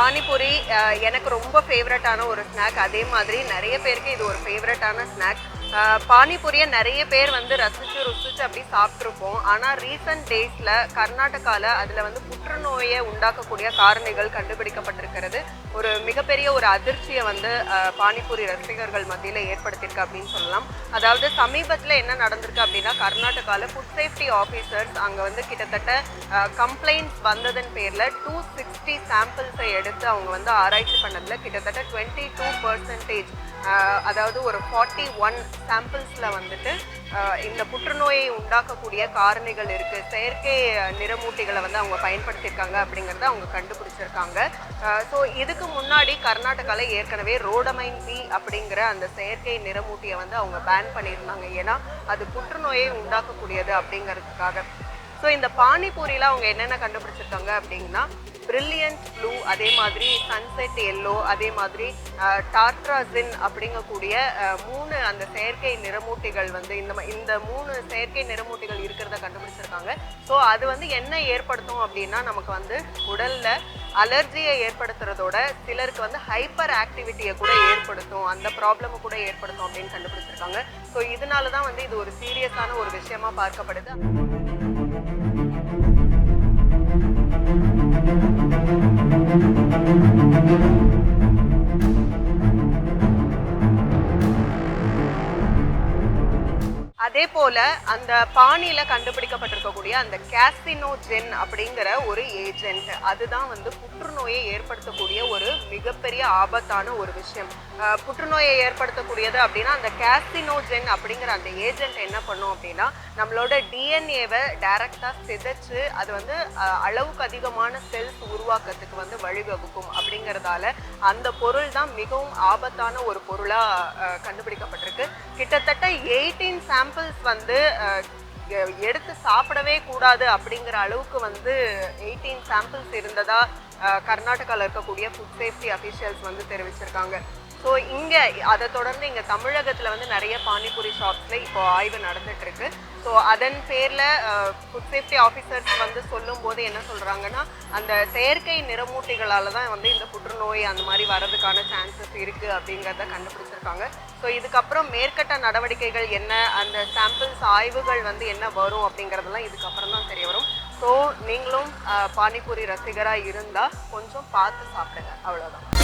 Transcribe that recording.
பானிபூரி எனக்கு ரொம்ப ஃபேவரட்டான ஒரு ஸ்நாக் அதே மாதிரி நிறைய பேருக்கு இது ஒரு ஃபேவரட்டான ஸ்நாக் பானிபூரியை நிறைய பேர் வந்து ரசிச்சு ருசிச்சு அப்படி சாப்பிட்ருப்போம் ஆனால் ரீசன்ட் டேஸில் கர்நாடகாவில் அதில் வந்து புற்றுநோயை உண்டாக்கக்கூடிய காரணிகள் கண்டுபிடிக்கப்பட்டிருக்கிறது. ஒரு மிகப்பெரிய ஒரு அதிர்ச்சியை வந்து பானிபூரி ரசிகர்கள் மத்தியில் ஏற்படுத்தியிருக்கு அப்படின்னு சொல்லலாம். அதாவது சமீபத்தில் என்ன நடந்திருக்கு அப்படின்னா கர்நாடகாவில் ஃபுட் சேஃப்டி ஆஃபீஸர்ஸ் அங்கே வந்து கிட்டத்தட்ட கம்ப்ளைண்ட்ஸ் வந்ததன் பேரில் டூ சிக்ஸ்டி சாம்பிள்ஸை எடுத்து அவங்க வந்து ஆராய்ச்சி பண்ணதில் கிட்டத்தட்ட டுவெண்ட்டி டூ பர்சன்டேஜ் அதாவது ஒரு ஃபார்ட்டி ஒன் சாம்பிள்ஸில் வந்துட்டு இந்த புற்றுநோயை உண்டாக்கக்கூடிய காரணிகள் இருக்குது செயற்கை நிறமூட்டிகளை வந்து அவங்க பயன்படுத்தியிருக்காங்க அப்படிங்கிறத அவங்க கண்டுபிடிச்சிருக்காங்க. ஸோ இதுக்கு முன்னாடி கர்நாடகாவில் ஏற்கனவே ரோடமைன் பி அப்படிங்கிற அந்த செயற்கை நிறமூட்டியை வந்து அவங்க பேன் பண்ணியிருந்தாங்க. ஏன்னா அது புற்றுநோயை உண்டாக்கக்கூடியது அப்படிங்கிறதுக்காக. ஸோ இந்த பானிபூரியில் அவங்க என்னென்ன கண்டுபிடிச்சிருக்காங்க அப்படின்னா பிரில்லியன்ட் ப்ளூ அதே மாதிரி சன்செட் எல்லோ அதே மாதிரி டார்ட்ராசின் அப்படிங்கக்கூடிய மூணு அந்த செயற்கை நிறமூட்டிகள் வந்து இந்த இந்த மூணு செயற்கை நிறமூட்டிகள் இருக்கிறத கண்டுபிடிச்சிருக்காங்க. ஸோ அது வந்து என்ன ஏற்படுத்தும் அப்படின்னா நமக்கு வந்து உடலில் அலர்ஜியை ஏற்படுத்துறதோட சிலருக்கு வந்து ஹைப்பர் ஆக்டிவிட்டியை கூட ஏற்படுத்தும் அந்த ப்ராப்ளமை கூட ஏற்படுத்தும் அப்படின்னு கண்டுபிடிச்சிருக்காங்க. ஸோ இதனால தான் வந்து இது ஒரு சீரியஸான ஒரு விஷயமா பார்க்கப்படுது. அதே போல அந்த பானியில கண்டுபிடிக்கப்பட்டிருக்கக்கூடிய அந்த கேசினோஜென் அப்படிங்கிற ஒரு ஏஜென்ட் அதுதான் வந்து புற்றுநோயை ஏற்படுத்தக்கூடிய ஒரு மிகப்பெரிய ஆபத்தான ஒரு விஷயம். புற்றுநோயை ஏற்படுத்தக்கூடியது அப்படின்னா அந்த கேசினோஜென் அப்படிங்கிற அந்த ஏஜென்ட் என்ன பண்ணும் அப்படின்னா நம்மளோட டிஎன்ஏவை டைரக்டா சிதைச்சு அது வந்து அளவுக்கு அதிகமான செல்ஸ் உருவாக்கத்துக்கு வந்து வழிவகுக்கும் அப்படிங்கிறதால அந்த பொருள் தான் மிகவும் ஆபத்தான ஒரு பொருளா கண்டுபிடிக்கப்பட்டிருக்கு. கிட்டத்தட்ட எயிட்டீன் சாம்பிள்ஸ் வந்து எடுத்து சாப்பிடவே கூடாது அப்படிங்கிற அளவுக்கு வந்து எயிட்டீன் சாம்பிள்ஸ் இருந்ததா கர்நாடகாவில் இருக்கக்கூடிய ஃபுட் சேஃப்டி அஃபிஷியல்ஸ் வந்து தெரிவிச்சிருக்காங்க. ஸோ இங்கே அதை தொடர்ந்து இங்கே தமிழகத்தில் வந்து நிறைய பானிபூரி ஷாப்ஸில் இப்போ ஆய்வு நடந்துகிட்ருக்கு ஸோ அதன் பேரில் ஃபுட் சேஃப்டி ஆஃபீஸர்ஸ் வந்து சொல்லும்போது என்ன சொல்கிறாங்கன்னா அந்த செயற்கை நிறமூட்டிகளால் தான் வந்து இந்த புற்றுநோய் அந்த மாதிரி வர்றதுக்கான சான்சஸ் இருக்குது அப்படிங்கிறத கண்டுபிடிச்சிருக்காங்க. ஸோ இதுக்கப்புறம் மேற்கட்ட நடவடிக்கைகள் என்ன அந்த சாம்பிள்ஸ் ஆய்வுகள் வந்து என்ன வரும் அப்படிங்கிறதெல்லாம் இதுக்கப்புறம் தான் தெரிய வரும். ஸோ நீங்களும் பானிபூரி ரசிகராக இருந்தால் கொஞ்சம் பார்த்து சாப்பிடுங்க. அவ்வளோதான்